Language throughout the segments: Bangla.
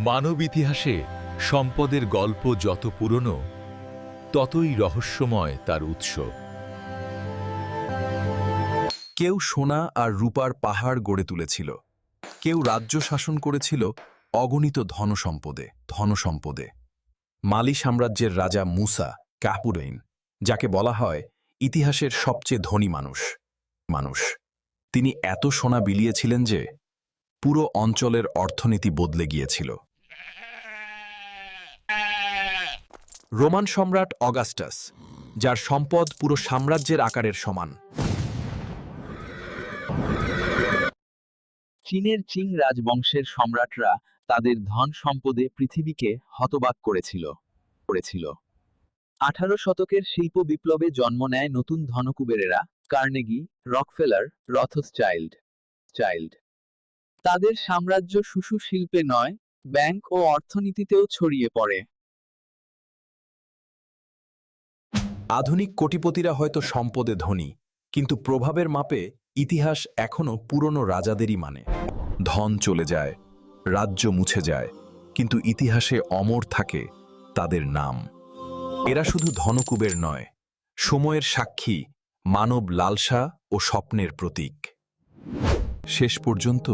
মানব ইতিহাসে সম্পদের গল্প যত পুরনো, ততই রহস্যময় তার উৎস। কেউ সোনা আর রূপার পাহাড় গড়ে তুলেছিল। কেউ রাজ্য শাসন করেছিল অগণিত ধনসম্পদে ধনসম্পদে। মালি সাম্রাজ্যের রাজা মুসা কাপুরেইন, যাকে বলা হয় ইতিহাসের সবচেয়ে ধনী মানুষ মানুষ। তিনি এত সোনা বিলিয়েছিলেন যে পুরো অঞ্চলের অর্থনীতি বদলে গিয়েছিল। রোমান সম্রাট অগাস্টাস, যার সম্পদ পুরো সাম্রাজ্যের আকারের সমান। চীনের চিং রাজবংশের সম্রাটরা তাদের ধন সম্পদে পৃথিবীকে হতবাক করেছিল করেছিল। আঠারো শতকের শিল্প বিপ্লবে জন্ম নেয় নতুন ধনকুবেরেরা, Carnegie, Rockefeller Rothschild child. তাদের সাম্রাজ্য শুশু শিল্পে নয়, ব্যাংক ও অর্থনীতিতেও ছড়িয়ে পড়ে। আধুনিক কোটিপতিরা হয়তো সম্পদে ধনী, কিন্তু প্রভাবের মাপে ইতিহাস এখনও পুরনো রাজাদেরই মানে। ধন চলে যায়, রাজ্য মুছে যায়, কিন্তু ইতিহাসে অমর থাকে তাদের নাম। এরা শুধু ধনকুবের নয়, সময়ের সাক্ষী, মানব লালসা ও স্বপ্নের প্রতীক। শেষ পর্যন্ত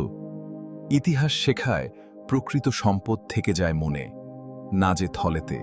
ইতিহাস শেখায় প্রকৃত সম্পদ থেকে যায় মনে, না যে থলেতে।